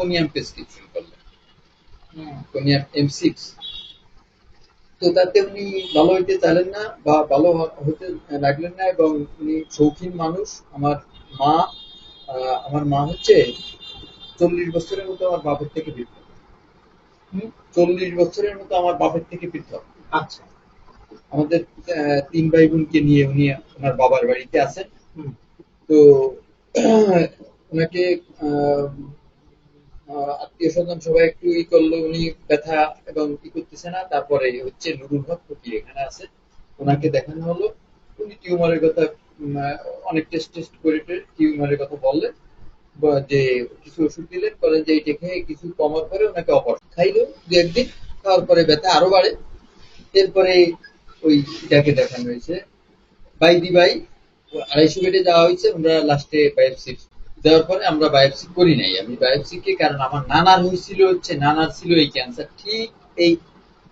Conium prescription করলেন conium M six তো তাতে উনি ভালো হইতে চাইলেন না বা ভালো হতে লাগলেন না এবং উনি শৌখিন মানুষ আমার মা আমার মা হচ্ছে চল্লিশ বছরের মতো আমার বাপের থেকে পৃথক চল্লিশ বছরের মতো আমার বাপের থেকে পৃথক আচ্ছা আমাদের তিন ভাই বোনকে নিয়ে উনি ওনার বাবার বাড়িতে আছেন হুম। তো ওনাকে আত্মীয় স্বজন সবাই একটু ই করল, উনি ব্যথা এবং ই করতেছে না। তারপরে হচ্ছে নুরুল হক ফকির এখানে আছে। ওনাকে দেখানো হলো। উনি টিউমারের কথা অনেক টেস্ট টেস্ট করে টিউমারের কথা বললেন যে কিছু ওষুধ দিলেন বলেন যে এইটা খেয়ে কিছু কমার পরে ওনাকে অপারেশন খাইলো দু একদিন। তারপরে ব্যথা আরও বাড়ে। এরপরে ওই যাকে দেখানো হয়েছে। বাই দি বাই আড়াইশো বেডে যাওয়া হয়েছে। আমরা লাস্টে বায়োপসি দেওয়ার পরে আমরা বায়োপসি করি নাই। আমি বায়োপসি কে, কারণ আমার নানার হয়েছিল হচ্ছে, নানার ছিল এই ক্যান্সার ঠিক এই,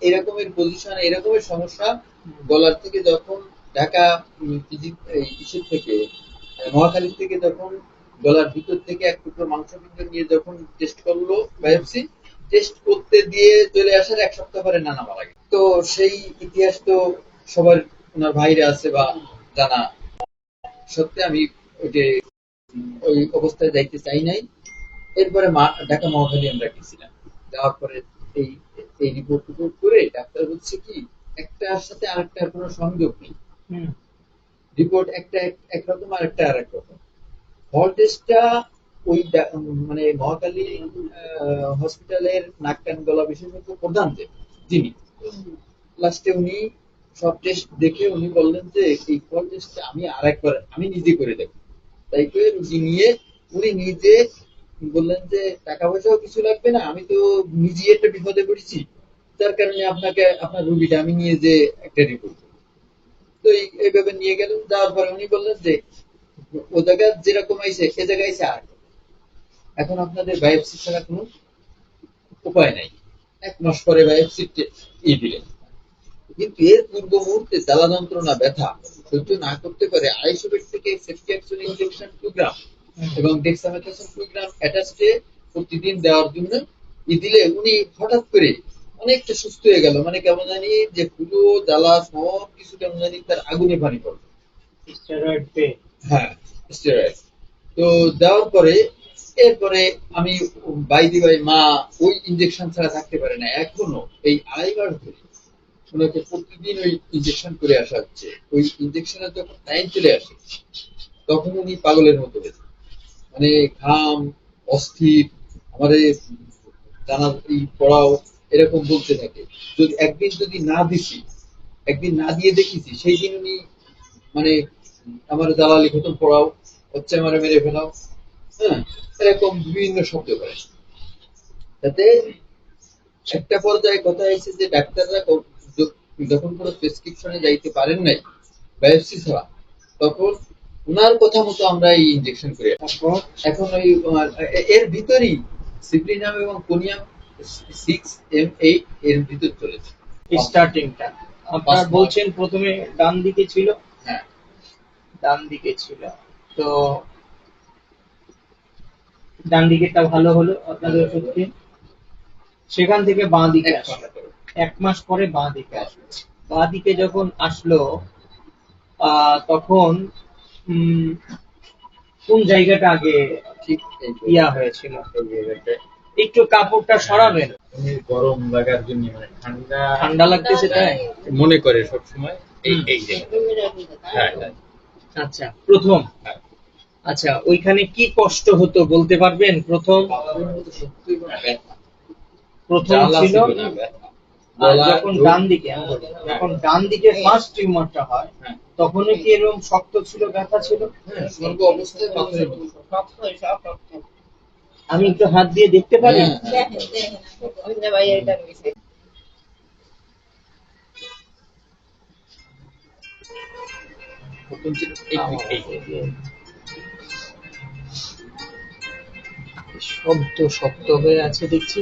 এরকমের পজিশন এরকমের সমস্যা গলার থেকে যখন ঢাকা ইসের থেকে মহাখালী থেকে যখন গলার ভিতর থেকে এক টুকরো মাংস নিয়ে যখন টেস্ট করল বায়োপসি টেস্ট করতে দিয়ে চলে আসার এক সপ্তাহ পরে নানা মারা গেছে। তো সেই ইতিহাস তো সবার ওনার ভাইরা আছে বা জানা। সত্যি আমি ওই যে ওই অবস্থায় যাইতে চাই নাই। এরপরে মা ঢাকা মহাখালী আমরা গেছিলাম। যাওয়ার পরে এই এই রিপোর্ট টিপোর্ট করে ডাক্তার বলছে কি একটার সাথে আরেকটার কোনো সংযোগ নেই। রিপোর্ট একটা একরকম আর একটা আরেক রকম হল টেস্টটা ওই মানে মহাকালী হসপিটালের নাক কান গলা বিশেষজ্ঞ প্রধান যে যিনি। লাস্টে উনি সব টেস্ট দেখে উনি বললেন যে এই ফল টেস্টটা আমি আরেকবার আমি নিজে করে দেব করে রুগী নিয়ে উনি নিজে বললেন যে টাকা পয়সাও কিছু লাগবে না, আমি তো নিজে একটা বিপদে পড়েছি। যার কারণে আপনাকে, আপনার রুগীটা আমি নিয়ে যে একটা রিপোর্ট তো এইভাবে নিয়ে গেলেন, যাওয়ার পরে উনি বললেন যে, ও জায়গায় যেরকম আইছে সে জায়গায় আইছে আর এখন আপনাদের বায়োপসি ছাড়া কোনো উপায় নাই। এক মাস পরে বায়োপসি ই দিলেন। কিন্তু এর পূর্ব মুহূর্তে জ্বালা যন্ত্রণা ব্যথা সহ্য না করতে পারে আড়াইশো বেড থেকে সেফটিয়াক্সন ইনজেকশন টু গ্রাম এবং ডেক্সামেথাসন টু গ্রাম অ্যাটাচে প্রতিদিন দেওয়ার জন্য দিলে উনি হঠাৎ করে অনেকটা সুস্থ হয়ে গেল। মানে কেমন জানি যে পুরো জ্বালা সব কিছু কেমন জানি তার আগুনে পানি পড়ল। হ্যাঁ স্টেরয়েড। তো দেওয়ার পরে এরপরে আমি বাইদি বাই মা ওই ইনজেকশন ছাড়া থাকতে পারে না। এখনও এই আড়াই মাস ধরে ওনাকে প্রতিদিন ওই ইনজেকশন করে আসা হচ্ছে। ওই ইনজেকশনের যখন টাইম চলে আসে। তখন উনি পাগলের মতো হয়ে। মানে ঘাম, অস্থির আমাদের জানা পড়াও, এরকম বলতে থাকে। যদি একদিন যদি না দিছি, একদিন না দিয়ে দেখিছি, সেই দিন উনি মানে আমার দালালি খতম পড়াও, হচ্ছে আমার মেরে ফেলাও হ্যাঁ এরকম বিভিন্ন শব্দ করে। তাতে একটা পর্যায়ে কথা হয়েছে যে ডাক্তাররা যখন কোনো প্রেসক্রিপশনে যাইতে পারেন নাই বায়োপসি ছাড়া তখন ওনার কথা মতো আমরা এই ইনজেকশন করে এখন ওই এর ভিতরেই সিপ্রিনাম এবং কোনিয়াম সিক্স এম এইট এর ভিতর চলেছে। স্টার্টিংটা আপনার. বলছেন প্রথমে ডান দিকে ছিল? হ্যাঁ। ডান দিকে ছিল। তো ডান দিকেটা ভালো হলো আপনাদের ওষুধ সেখান থেকে বাঁ দিকে আসলো। এক মাস পরে বাঁ দিকে আসলো বাঁ দিকে যখন আসলো তখন কোন জায়গাটা আগে ঠিক ইয়া হয়েছিল? একটু কাপড়টা সরাবেন। গরম লাগার জন্য মানে ঠান্ডা ঠান্ডা লাগতেছে তাই? মনে করে সবসময় এই এই জায়গাটা হ্যাঁ হ্যাঁ। আচ্ছা প্রথম। হ্যাঁ। আচ্ছা ওইখানে কি কষ্ট হতো বলতে পারবেন? প্রথম। প্রথম ছিল? যখন ডান দিকে আমি যখন ডান দিকে ফার্স্ট টিউমারটা হয় হ্যাঁ। তখনই কি এরকম শক্ত ছিল ব্যথা ছিল হ্যাঁ, পাথরের মতো। আমি একটু হাত দিয়ে দেখতে পারি হ্যাঁ, ছিল। শব্দ শক্ত হয়ে আছে দেখছি